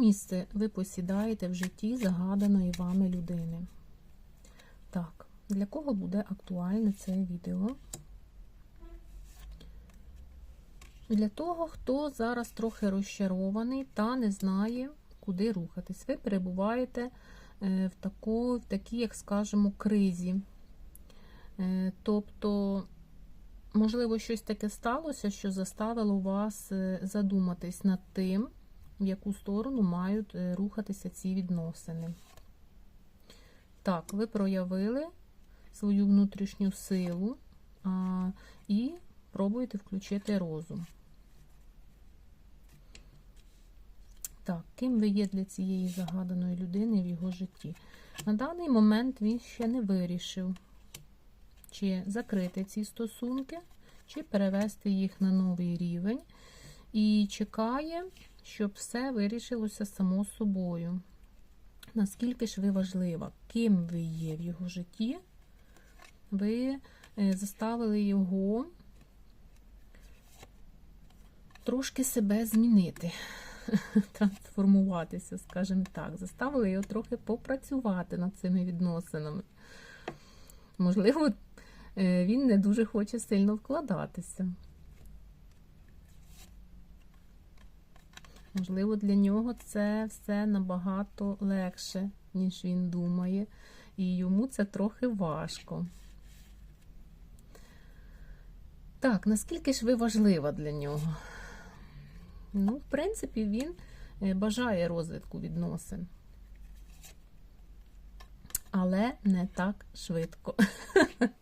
місце ви посідаєте в житті загаданої вами людини? Так, для кого буде актуальне це відео? Для того, хто зараз трохи розчарований та не знає, куди рухатись. Ви перебуваєте е, в, тако, в такій, як скажемо, кризі. Е, Тобто, можливо, щось таке сталося, що заставило вас е, задуматись над тим, в яку сторону мають е, рухатися ці відносини. Так, ви проявили свою внутрішню силу а, і пробуєте включити розум. Так, ким ви є для цієї загаданої людини в його житті? На даний момент він ще не вирішив, чи закрити ці стосунки, чи перевести їх на новий рівень. І чекає, щоб все вирішилося само собою. Наскільки ж ви важлива, ким ви є в його житті, ви е, заставили його трошки себе змінити, трансформуватися, скажімо так. Заставили його трохи попрацювати над цими відносинами. Можливо, е, він не дуже хоче сильно вкладатися. Можливо, для нього це все набагато легше, ніж він думає, і йому це трохи важко. Так, наскільки ж ви важлива для нього? Ну, в принципі, він е, бажає розвитку відносин. Але не так швидко.